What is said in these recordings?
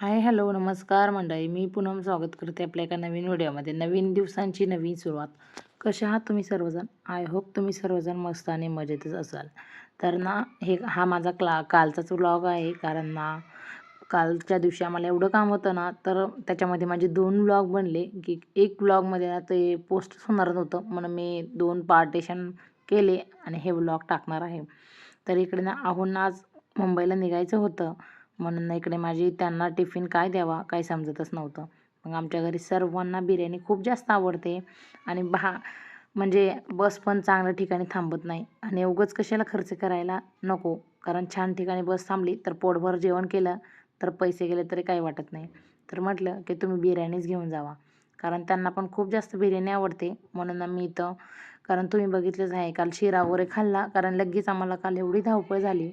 Hi hello नमस्कार मंडळी. मी पुनम स्वागत करते आपल्या एका नवीन व्हिडिओमध्ये. नवीन दिवसांची नवीन सुरुवात. कशा आहात तुम्ही सर्वजण? आय होप तुम्ही सर्वजण मस्त आणि मजेतच असाल. तर ना हे हा माझा क्ला कालचाच व्लॉग आहे. कारण ना कालच्या दिवशी आम्हाला एवढं काम होतं ना तर त्याच्यामध्ये माझे दोन व्लॉग बनले. की एक ब्लॉगमध्ये ना ते पोस्टच होणार नव्हतं. म्हणून मी दोन पार्टेशन केले आणि हे व्लॉग टाकणार आहे. तर इकडे ना आहून आज मुंबईला निघायचं होतं. म्हणून ना इकडे माझी त्यांना टिफिन काय द्यावा काही समजतच नव्हतं. मग आमच्या घरी सर्वांना बिर्याणी खूप जास्त आवडते आणि भा म्हणजे बस पण चांगल्या ठिकाणी थांबत नाही. आणि उगाच कशाला खर्च करायला नको कारण छान ठिकाणी बस थांबली तर पोटभर जेवण केलं तर पैसे गेले तरी काही वाटत नाही. तर म्हटलं की तुम्ही बिर्याणीच घेऊन जावा कारण त्यांना पण खूप जास्त बिर्याणी आवडते. म्हणून ना मी इथं कारण तुम्ही बघितलंच आहे काल शिरा वगैरे खाल्ला कारण लगेच आम्हाला काल एवढी धावपळ झाली.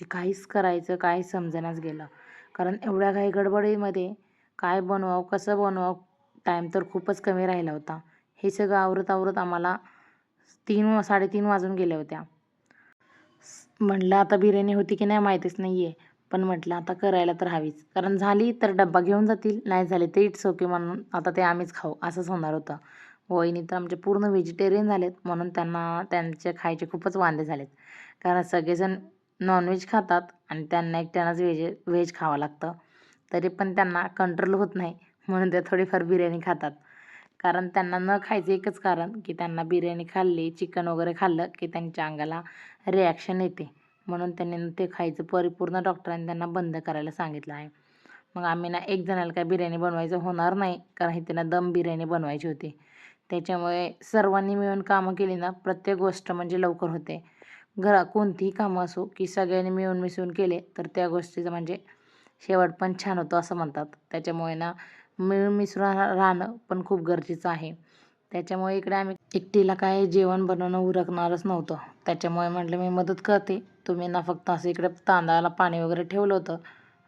की काहीच करायचं काय समजेनाच गेलं. कारण एवढ्या काही गडबडीमध्ये काय बनवावं कसं बनवावं टाईम तर खूपच कमी राहिला होता. हे सगळं आवरत आवरत आम्हाला तीन साडेतीन वाजून गेल्या होत्या. म्हटलं आता बिर्याणी होती की नाही माहितीच नाही आहे पण म्हटलं आता करायला तर हवीच. कारण झाली तर डब्बा घेऊन जातील नाही झाले तर इट्स ओके म्हणून आता ते आम्हीच खाऊ असंच होणार होतं. वहिनी तर आमचे पूर्ण व्हेजिटेरियन झालेत म्हणून त्यांना त्यांचे खायचे खूपच वांदे झालेत. कारण सगळेजण नॉनव्हेज खातात आणि त्यांना एकट्यानंच व्हेज व्हेज खावं लागतं. तरी पण त्यांना कंट्रोल होत नाही. म्हणून ते थोडीफार बिर्याणी खातात. कारण त्यांना न खायचं एकच कारण की त्यांना बिर्याणी खाल्ली चिकन वगैरे खाल्लं की त्यांच्या अंगाला रिॲक्शन येते. म्हणून त्यांनी ते खायचं परिपूर्ण डॉक्टरांनी त्यांना बंद करायला सांगितलं आहे. मग आम्ही ना एक जणाला काय बिर्याणी बनवायचं होणार नाही कारण इथे त्यांना दम बिर्याणी बनवायची होती. त्याच्यामुळे सर्वांनी मिळून कामं केली ना प्रत्येक गोष्ट म्हणजे लवकर होते. घरा कोणतीही कामं असो की सगळ्यांनी मिळून मिसळून केले तर त्या गोष्टीचं म्हणजे शेवट पण छान होतो असं म्हणतात. त्याच्यामुळे ना मिळून मिसळून राहणं पण खूप गरजेचं आहे. त्याच्यामुळे इकडे आम्ही एकटीला काय जेवण बनवणं उरकणारच नव्हतं. त्याच्यामुळे म्हटलं मी मदत करते. तुम्ही ना फक्त असं इकडे तांदळाला पाणी वगैरे ठेवलं होतं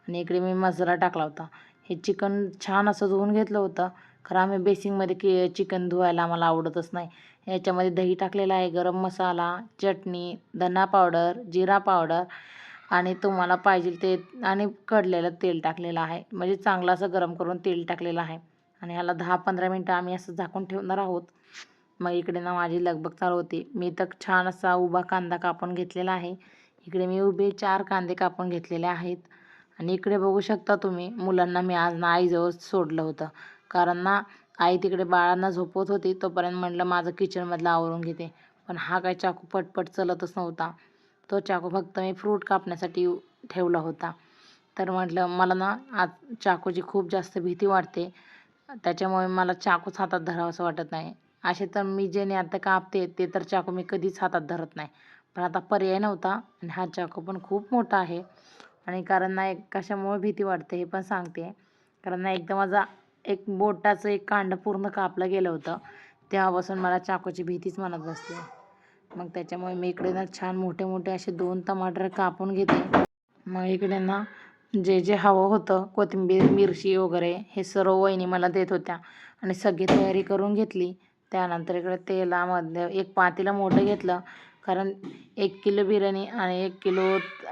आणि इकडे मी मसाला टाकला होता. हे चिकन छान असं धुवून घेतलं होतं. खरं आम्ही बेसिंगमध्ये की चिकन धुवायला आम्हाला आवडतच नाही. याच्यामध्ये दही टाकलेला आहे गरम मसाला चटणी धना पावडर जिरा पावडर आणि तुम्हाला पाहिजे ते आणि कडलेलं तेल टाकलेलं आहे. म्हणजे चांगलं असं गरम करून तेल टाकलेलं आहे. आणि ह्याला दहा पंधरा मिनटं आम्ही असं झाकून ठेवणार आहोत. मग इकडे ना माझी लगबग चालू होती. मी तर छान असा उभा कांदा कापून घेतलेला आहे. इकडे मी उभे चार कांदे कापून घेतलेले आहेत. आणि इकडे बघू शकता तुम्ही मुलांना मी आज ना आईजवळ सोडलं होतं. कारण ना आई तिकडे बाळांना झोपवत होती तोपर्यंत म्हटलं माझं किचनमधलं आवरून घेते. पण हा काय चाकू पटपट चलतच नव्हता. तो चाकू फक्त मी फ्रूट कापण्यासाठी ठेवला होता. तर म्हटलं मला ना आज चाकूची खूप जास्त भीती वाटते. त्याच्यामुळे मला चाकूच हातात धरावंसं वाटत नाही. असे तर मी जे आता कापते ते तर चाकू मी कधीच हातात धरत नाही. पण आता पर्याय नव्हता आणि हा चाकू पण खूप मोठा आहे. आणि कारण ना एक कशामुळे भीती वाटते हे पण सांगते. कारण ना एकदा माझा एक बोटाचं एक कांड पूर्ण कापलं गेलं होतं. तेव्हापासून मला चाकूची भीतीच मनात बसली. मग त्याच्यामुळे मी इकडे ना छान मोठे मोठे असे दोन टमाटर कापून घेते मग इकडे ना जे जे हवं होतं कोथिंबीर मिरची वगैरे हे सर्व वहिनी मला देत होत्या. आणि सगळी तयारी करून घेतली. त्यानंतर इकडे तेलामध्ये एक पातेलं मोठं घेतलं. कारण एक किलो बिर्याणी आणि एक किलो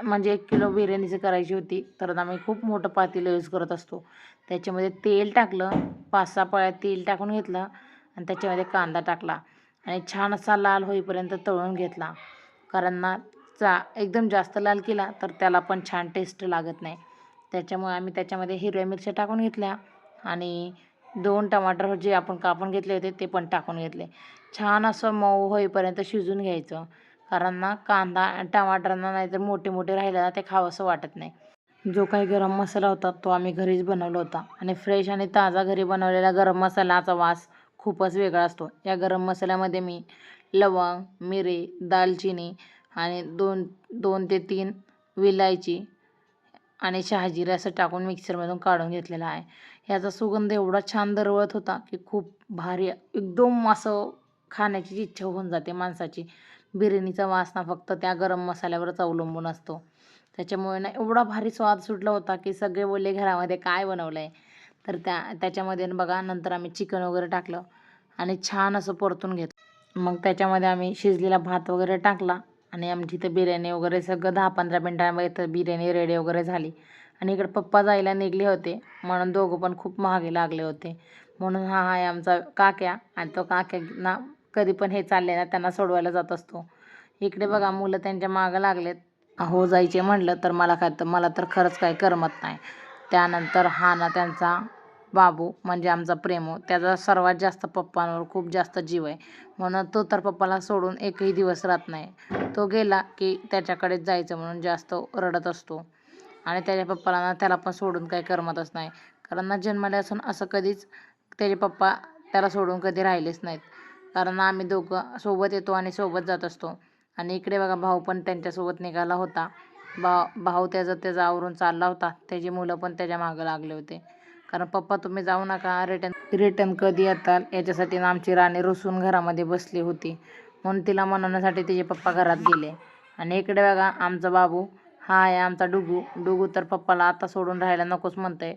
म्हणजे एक किलो बिर्याणीचं करायची होती. तर आम्ही खूप मोठं पातेलं यूज करत असतो. त्याच्यामध्ये तेल टाकलं पाच सहा पळ्या तेल टाकून घेतलं आणि त्याच्यामध्ये कांदा टाकला आणि छान असा लाल होईपर्यंत तळून घेतला. कारण ना चा एकदम जास्त लाल केला तर त्याला पण छान टेस्ट लागत नाही. त्याच्यामुळे आम्ही त्याच्यामध्ये हिरव्या मिरच्या टाकून घेतल्या आणि दोन टमाटर जे आपण कापून घेतले होते ते पण टाकून घेतले. छान असं मऊ होईपर्यंत शिजून घ्यायचं. कारण ना कांदा टमाटरांना नाहीतर मोठे मोठे राहिलं ना ते खावंसं वाटत नाही. जो काही गरम मसाला होता तो आम्ही घरीच बनवला होता. आणि फ्रेश आणि ताजा घरी बनवलेला गरम मसाल्याचा वास खूपच वेगळा असतो. या गरम मसाल्यामध्ये मी लवंग मिरी दालचिनी आणि दोन दोन ते तीन विलायची आणि शहाजिरे असं टाकून मिक्सरमधून काढून घेतलेला आहे. ह्याचा सुगंध एवढा छान दरवळत होता की खूप भारी एकदम असं खाण्याची इच्छा होऊन जाते माणसाची. बिर्याणीचा वास ना फक्त त्या गरम मसाल्यावरच अवलंबून असतो. त्याच्यामुळे ना एवढा भारी स्वाद सुटला होता की सगळे बोलले घरामध्ये काय बनवलं आहे तर त्या त्याच्यामध्ये बघा नंतर आम्ही चिकन वगैरे टाकलं आणि छान असं परतून घेतलं. मग त्याच्यामध्ये आम्ही शिजलेला भात वगैरे टाकला आणि आमची इथं बिर्याणी वगैरे सगळं दहा पंधरा मिनटामध्ये तर बिर्याणी रेडी वगैरे झाली. आणि इकडे पप्पा जायला निघले होते म्हणून दोघं पण खूप महागे लागले होते. म्हणून हा आहे आमचा काक्या आणि तो काक्या ना कधी पण हे चालले ना त्यांना सोडवायला जात असतो. इकडे बघा मुलं त्यांच्या मागं लागलेत. हो जायचे म्हणलं तर मला काय तर मला तर खरंच काही करमत नाही. त्यानंतर हा ना त्यांचा बाबू म्हणजे आमचा प्रेमो त्याचा सर्वात जास्त पप्पांवर खूप जास्त जीव आहे. म्हणून तो तर पप्पाला सोडून एकही दिवस राहत नाही. तो गेला की त्याच्याकडेच जायचं म्हणून जास्त रडत असतो. आणि त्याच्या पप्पाला ना त्याला पण सोडून काही करमतच नाही. कारण ना जन्मले असून असं कधीच त्याचे पप्पा त्याला सोडून कधी राहिलेच नाहीत. कारण आम्ही दोघं सोबत येतो आणि सोबत जात असतो. आणि इकडे बघा भाऊ पण त्यांच्यासोबत निघाला होता. भा भाऊ त्याचा त्याचा आवरून चालला होता. त्याची मुलं पण त्याच्या मागं लागले होते. कारण पप्पा तुम्ही जाऊ नका. रिटर्न रिटर्न कधी येताल? याच्यासाठी ना आमची राणी रुसून घरामध्ये बसली होती. म्हणून तिला म्हणण्यासाठी तिचे पप्पा घरात गेले. आणि इकडे बघा आमचा बाबू. हा आहे आमचा डुगू. डुगू तर पप्पाला आता सोडून राहायला नकोच म्हणतंय.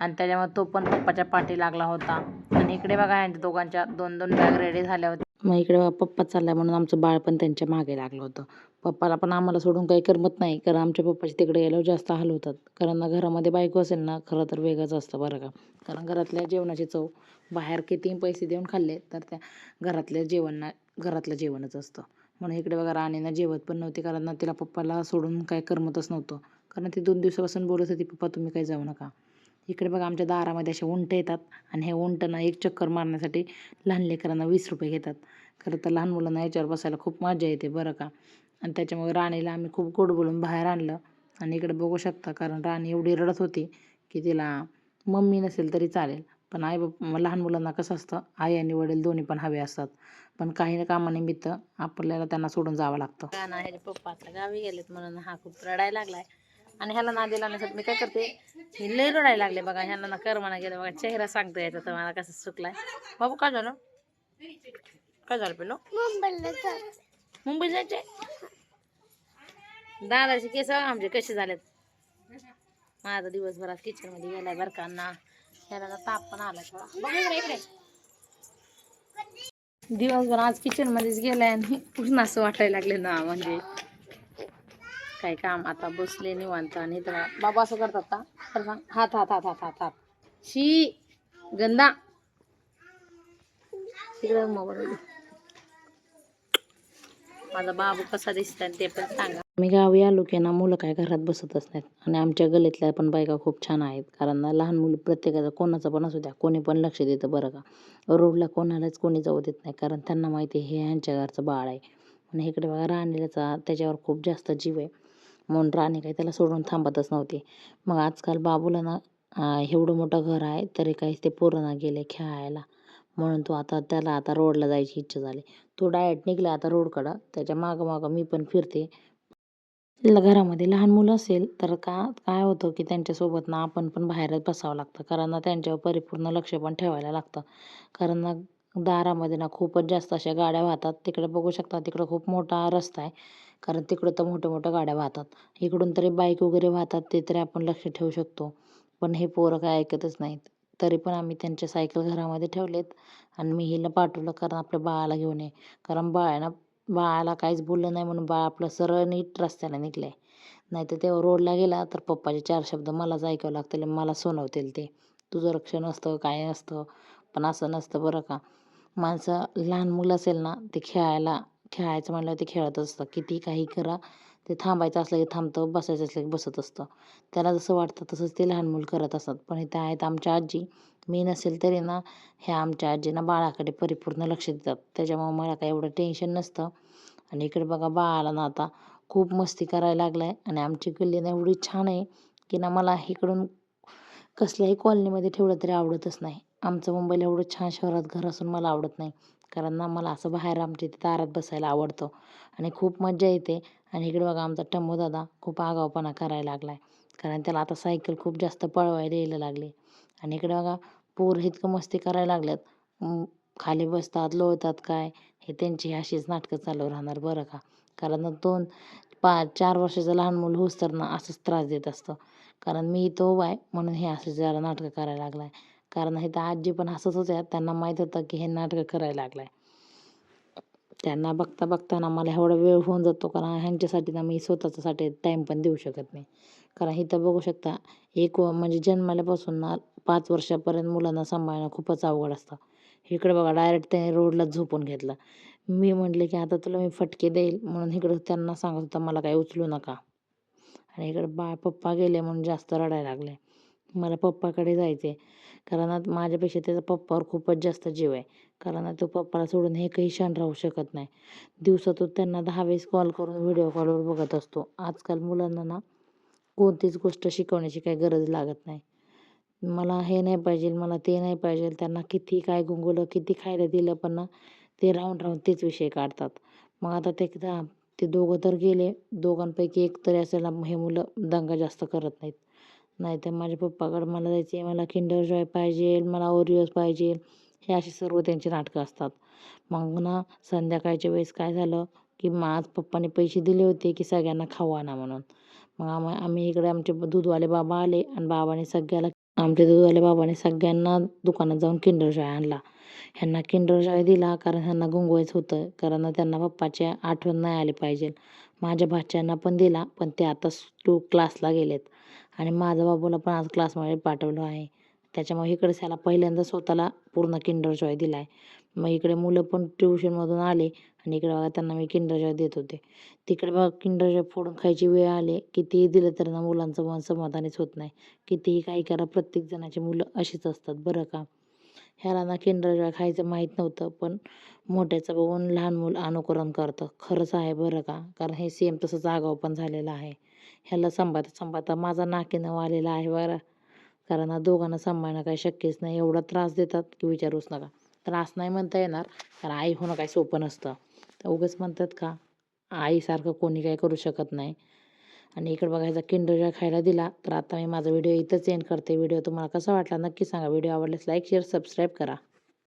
आणि त्याच्यामुळे तो पण पप्पाच्या पाठी लागला होता. आणि इकडे बघा यांच्या दोघांच्या दोन दोन बॅग रेडी झाल्या होत्या. मग इकडे पप्पा चालला म्हणून आमचं बाळ पण त्यांच्या मागे लागलं होतं. पप्पाला पण आम्हाला सोडून काही करमत नाही कारण आमच्या पप्पाचे तिकडे गेल्यावर जास्त हाल होतात. कारण ना घरामध्ये बायको असेल ना खरं तर वेगळंच असतं बरं का. कारण घरातल्या जेवणाची चव बाहेर कितीही पैसे देऊन खाल्ले तर त्या घरातल्या जेवण घरातलं जेवणच असतं. म्हणून इकडे बघा राणीनं जेवत पण नव्हती कारण ना तिला पप्पाला सोडून काय करमतच नव्हतं. कारण ती दोन दिवसापासून बोलत होती पप्पा तुम्ही काही जाऊ नका. इकडे बघा आमच्या दारामध्ये असे उंट येतात आणि हे उंटांना एक चक्कर मारण्यासाठी लहान लेकरांना वीस रुपये घेतात. खरं तर लहान मुलांना याच्यावर बसायला खूप मजा येते बरं का. आणि त्याच्यामुळे राणीला आम्ही खूप गोड बोलून बाहेर आणलं. आणि इकडे बघू शकता कारण राणी एवढी रडत होती की तिला मम्मी नसेल तरी चालेल. पण आई बाप लहान मुलांना कसं असतं आई आणि वडील दोन्ही पण हवे असतात. पण काही ना कामानिमित्त आपल्याला त्यांना सोडून जावं लागतं. पप्पा आता गावी गेलेत म्हणून हा खूप रडायला लागलाय. आणि ह्याला नादी लावण्यासाठी मी काय करते? हे लय रडायला लागले बघा ह्याला ना करमाना गेलं बघा चेहरा सांगतो याचा तर मला कसं सुकलाय बाबू काय झालं? काय झालं पेलो मुंबई जायचे दादाचे केस आमचे कसे झालेत. माझा दिवसभरात किचनमध्ये गेलाय बरं का ना ह्याला ना ताप पण आला थोडा. इकडे दिवसभर आज किचन मध्येच गेलाय आणि पुन्हा असं वाटायला लागले ना म्हणजे काय काम आता बसले निवांत आणि तर बाबा असं करतात का? तर सांग हात हात हात हात हात हात. शी गंदा. तिकडं मोबाईल माझा बाबू कसा दिसतोय ते पण सांगा. मी गावी आलो की ना मुलं काय घरात बसतच नाहीत. आणि आमच्या गलीतल्या पण बायका खूप छान आहेत. कारण ना लहान मुलं प्रत्येकाचं कोणाचं पण असू द्या कोणी पण लक्ष देतं बरं का. रोडला कोणालाच कोणी जाऊ देत नाही. कारण त्यांना माहिती आहे हे ह्यांच्या घरचं बाळ आहे. आणि इकडे बघा राणीलाचा त्याच्यावर खूप जास्त जीव आहे. म्हणून राणी काही त्याला सोडून थांबतच नव्हती. मग आजकाल बाबूला ना एवढं मोठं घर आहे तरी काहीच ते पोरं गेले खेळायला. म्हणून तो आता त्याला आता रोडला जायची इच्छा झाली. तो डायरेक्ट निघला आता रोडकडं त्याच्या मागं मागं मी पण फिरते. घरामध्ये लहान मुलं असेल तर का काय होतं की त्यांच्यासोबत ना आपण पण बाहेरच बसावं लागतं. कारण ना त्यांच्यावर परिपूर्ण लक्ष पण ठेवायला लागतं. कारण ना दारामध्ये ना खूपच जास्त अशा गाड्या वाहतात. तिकडे बघू शकता तिकडं खूप मोठा रस्ता आहे. कारण तिकडं तर मोठ्या मोठ्या गाड्या वाहतात. इकडून तरी बाईक वगैरे वाहतात ते तरी आपण लक्ष ठेवू शकतो. पण हे पोरं काय ऐकतच नाहीत. तरी पण आम्ही त्यांच्या सायकल घरामध्ये ठेवलेत आणि मी हिला पाठवलं कारण आपल्या बाळाला घेऊन ये. कारण बाळाला बाळाला काहीच बोललं नाही म्हणून बाळ आपलं सरळ नीट रस्त्याला निघलंय. नाही तर तेव्हा रोडला गेला तर पप्पाचे चार शब्द मलाच ऐकावं लागतील आणि मला सोनवतील ते. तुझं रक्षण असतं काय नसतं पण असं नसतं बरं का. माणसं लहान मुलं असेल ना ते खेळायला खेळायचं म्हणलं ते खेळत असतं. किती काही करा ते थांबायचं असलं की थांबतं बसायचं असलं की बसत असतं. त्याला जसं वाटतं तसंच ते लहान मुलं करत असतात. पण इथे आहेत आमच्या आजी. मी नसेल तरी ना ह्या आमच्या आजीना बाळाकडे परिपूर्ण लक्ष देतात. त्याच्यामुळे मला काही एवढं टेन्शन नसतं. आणि इकडे बघा बाळाला ना आता खूप मस्ती करायला लागलाय. आणि आमची गल्ली ना एवढी छान आहे की ना मला इकडून कसल्याही कॉलनीमध्ये ठेवलं तरी आवडतच नाही. आमचं मुंबईला एवढं छान शहरात घर असून मला आवडत नाही. कारण ना मला असं बाहेर आमच्या इथे दारात बसायला आवडतं. आणि खूप मज्जा येते. आणि इकडे बघा आमचा टम्मू दादा खूप आगाऊपणा करायला लागला आहे कारण त्याला आता सायकल खूप जास्त पळवायला यायला लागली. आणि इकडे बघा पोर इतकं मस्ती करायला लागल्यात. खाली बसतात लोळतात काय? हे त्यांची अशीच नाटकं चालू राहणार बरं का? कारण दोन पा चार वर्षाचं लहान मुलं होस तर ना असंच त्रास देत असतं. कारण मी इथं उभा आहे म्हणून हे असं जरा नाटकं करायला लागलाय. कारण हे तर आजी पण हसत होत्या त्यांना माहीत होतं की हे नाटकं करायला लागलाय. त्यांना बघता बघताना मला एवढा वेळ होऊन जातो कारण ह्यांच्यासाठी ना मी स्वतःच्यासाठी टाईम पण देऊ शकत नाही. कारण इथं बघू शकता एक व- म्हणजे जन्मल्यापासून ना पाच वर्षापर्यंत मुलांना सांभाळणं खूपच अवघड असतं. इकडे बघा डायरेक्ट त्याने रोडला झोपून घेतला. मी म्हटले की आता तुला मी फटके देईल म्हणून इकडं त्यांना सांगत होता मला काही उचलू नका. आणि इकडे बा पप्पा गेले म्हणून जास्त रडायला लागले. मला पप्पाकडे जायचे कारण आता माझ्यापेक्षा त्याचा पप्पावर खूपच जास्त जीव आहे. कारण आता तो पप्पाला सोडून हे काही क्षण राहू शकत नाही. दिवसातून त्यांना दहा वेळेस कॉल करून व्हिडिओ कॉलवर बघत असतो. आजकाल मुलांना ना कोणतीच गोष्ट शिकवण्याची काही गरज लागत नाही. मला हे नाही पाहिजे मला ते नाही पाहिजे त्यांना किती काय गुंगवलं किती खायला दिलं पण ना ते राहून राहून तेच विषय काढतात. मग आता ते ते दोघं तर गेले. दोघांपैकी एक तरी असेल हे मुलं दंगा जास्त करत नाहीत. नाही तर माझ्या पप्पाकडे मला जायचे मला किंडर जॉय पाहिजे मला ओरिओज पाहिजे. हे असे सर्व त्यांची नाटकं असतात. मग ना संध्याकाळच्या वेळेस काय झालं की मग आज पप्पाने पैसे दिले होते की सगळ्यांना खाऊ आणा म्हणून. मग आम्हा आम्ही इकडे आमचे दूधवाले बाबा आले आणि बाबाने सगळ्याला आमच्या दूधवाले बाबाने सगळ्यांना दुकानात जाऊन किंडर जॉय आणला. ह्यांना किंडर जॉय दिला कारण ह्यांना गुंगवायचं होतं कारण त्यांना पप्पाची आठवण नाही आली पाहिजे. माझ्या भाच्यांना पण दिला पण ते आता तो क्लासला गेलेत. आणि माझा बाबूला पण आज क्लासमध्ये पाठवलं आहे. त्याच्यामुळे इकडे त्याला पहिल्यांदा स्वतःला पूर्ण किंडर जॉय दिला आहे मग इकडे मुलं पण ट्युशनमधून आले आणि इकडे बघा त्यांना मी किंडर जॉय देत होते. तिकडे बघा किंडर जॉय फोडून खायची वेळ आली. कितीही दिलं तर ना मुलांचं मन समाधानीच होत नाही. कितीही काही करा प्रत्येक जणाची मुलं अशीच असतात. बरं का? ह्याला ना किंडर खायचं माहीत नव्हतं पण मोठ्याचं बघून लहान मुलं अनुकरण करतं. खरंच आहे बरं का? कारण हे सेम तसंच आगाव पण झालेलं आहे. ह्याला सांभाळता सांभाळता माझा नाकीनं आलेला आहे बरं. कारण दोघांना सांभाळणं काही शक्यच नाही. एवढा त्रास देतात की विचारूच नका. त्रास नाही म्हणता येणार कारण आई होणं काही सोपं नसतं. तर उगाच म्हणतात का आईसारखं कोणी काही करू शकत नाही. आणि इकडे बघायचा किंडोजा जॉय खायला दिला तर आता मी माझा व्हिडिओ इथंच एंड करते. व्हिडिओ तुम्हाला कसा वाटला नक्की सांगा. व्हिडिओ आवडल्यास लाईक शेअर सबस्क्राईब करा.